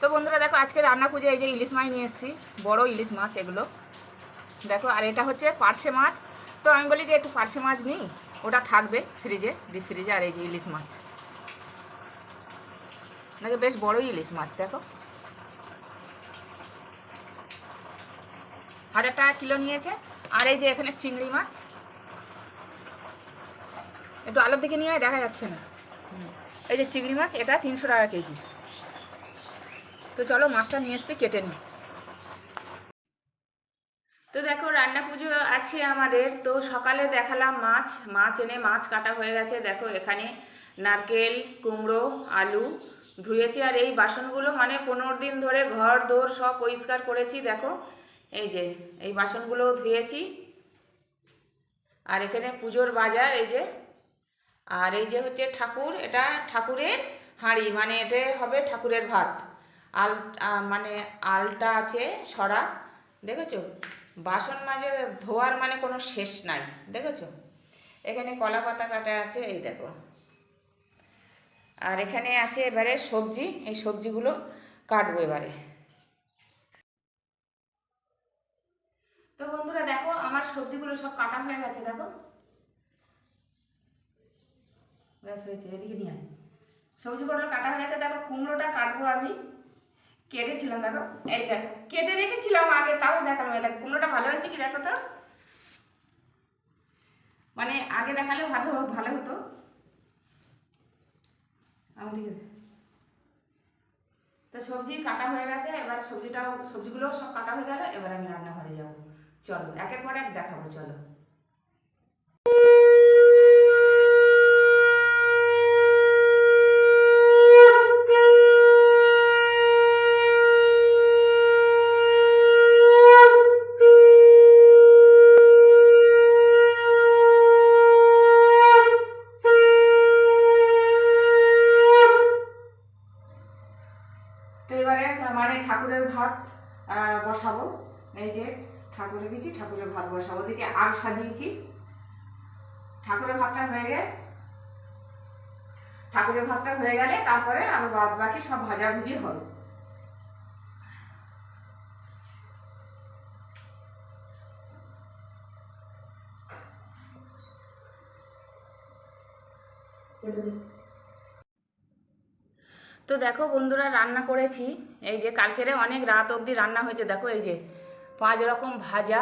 তো বন্ধুরা দেখো, আজকে রান্না পুজো, এই যে ইলিশ মাছ নিয়ে এসেছি, বড়ো ইলিশ মাছ এগুলো। দেখো, আর এটা হচ্ছে পার্শে মাছ। তো আমি বলি যে একটু পার্শে মাছ নিই, ওটা থাকবে ফ্রিজে ডিপ ফ্রিজে আর এই যে ইলিশ মাছ। দেখো, বেশ বড়ই ইলিশ মাছ, দেখো। হাজার টাকা কিলো নিয়েছে। আর এই যে এখানে চিংড়ি মাছ। একটু আলোর দিকে নিয়ে দেখা যাচ্ছে না। এই যে চিংড়ি মাছ, এটা তিনশো টাকা কেজি। তো চলো মাছটা নিয়ে এসছি, কেটে নিই। তো দেখো, রান্না পুজো আছে আমাদের। তো সকালে দেখালাম মাছ। মাছ এনে মাছ কাটা হয়ে গেছে। দেখো, এখানে নারকেল, কুমড়ো, আলু ধুয়েছি। আর এই বাসনগুলো মানে পনেরো দিন ধরে ঘর, দোর সব পরিষ্কার করেছি। দেখো, এই যে, এই বাসনগুলো ধুয়েছি। আর এখানে পুজোর বাজার, এই যে, আর এই যে হচ্ছে ঠাকুর। এটা ঠাকুরের হাঁড়ি মানে এটা হবে ঠাকুরের ভাত। আল মানে আলটা আছে সরা, দেখেছ? বাসন মাঝে ধোয়ার মানে কোনো শেষ নাই, দেখেছ? এখানে কলা পাতা কাটা আছে, এই দেখো। আর এখানে আছে এবারে সবজি, এই সবজিগুলো কাটবো এবারে। তো বন্ধুরা দেখো, আমার সবজিগুলো সব কাটা হয়ে গেছে, দেখো। ব্যাস হয়েছে, এদিকে নিয়ে সবজিগুলো কাটা হয়ে গেছে, দেখো, কুমড়োটা কাটবো আমি। কেটেছিলাম, দেখো। এই দেখো, কেটে রেখেছিলাম আগে, তাও দেখালাম। এই দেখো কুমড়োটা ভালো হয়েছে কি, দেখো তো? মানে আগে দেখালে ভালো ভালো হতো। তো সবজি কাটা হয়ে গেছে, এবার সবজিটাও, সবজিগুলোও সব কাটা হয়ে গেল, এবার আমি রান্নাঘরে যাব। চলো, একের পর এক দেখাবো, চলো তো এবারে মানে ঠাকুরের ভাত আহ, বসাবো এই যে ঠাকুরে গেছি ঠাকুরের ভাত বসাবো। ওদিকে আগ সাজিয়েছি। ঠাকুরের ভাতটা হয়ে গেলে। ঠাকুরের ভাতটা হয়ে গেলে তারপরে আবার বাদ বাকি সব ভাজাভুজি হবে। তো দেখো বন্ধুরা, রান্না করেছি। এই যে কালকেরে অনেক রাত অবধি রান্না হয়েছে। দেখো এই যে পাঁচ রকম ভাজা,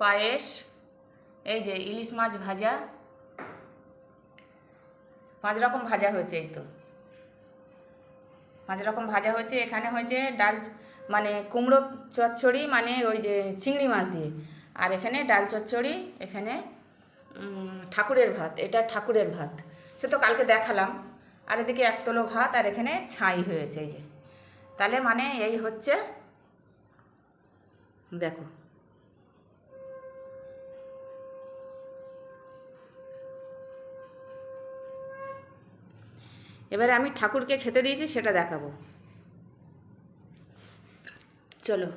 পায়েস, এই যে ইলিশ মাছ ভাজা, পাঁচ রকম ভাজা হয়েছে এই তো। পাঁচ রকম ভাজা হয়েছে, এখানে হয়েছে ডাল মানে কুমড়ো চচ্চড়ি মানে ওই যে চিংড়ি মাছ দিয়ে। আর এখানে ডাল চচ্চড়ি, এখানে ঠাকুরের ভাত, এটা ঠাকুরের ভাত। সে তো কালকে দেখালাম। আর এদিকে একতলো ভাত, আর এখানে ছাই হয়েছে, এই যে। তাহলে মানে এই হচ্ছে দেখো। এবারে আমি ঠাকুরকে খেতে দিয়েছি, সেটা দেখাবো। চলো।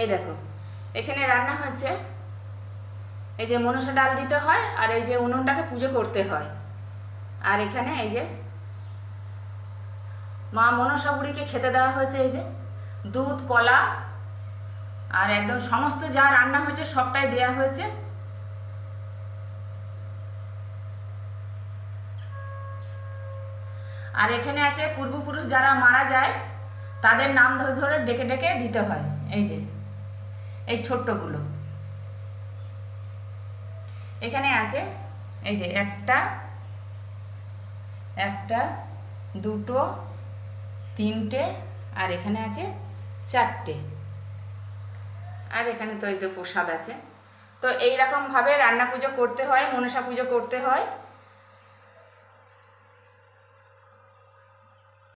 এই দেখো, এখানে রান্না হয়েছে। এই যে মনসা ডাল দিতে হয়, আর এই যে উনুনটাকে পুজো করতে হয়। আর এখানে এই যে মা মনসা বুড়িকে খেতে দেওয়া হয়েছে, এই যে দুধ, কলা, আর একদম সমস্ত যা রান্না হয়েছে সবটাই দেয়া হয়েছে। আর এখানে আছে পূর্বপুরুষ যারা মারা যায়, তাদের নাম ধরে ধরে ডেকে ডেকে দিতে হয়, এই যে, এই ছোট্টগুলো। এখানে আছে, এই যে একটা একটা, দুটো, তিনটে, আর এখানে আছে চারটে। আর এখানে তো এই তো প্রসাদ আছে। তো এইরকমভাবে রান্না পুজো করতে হয় মনসা পুজো করতে হয়।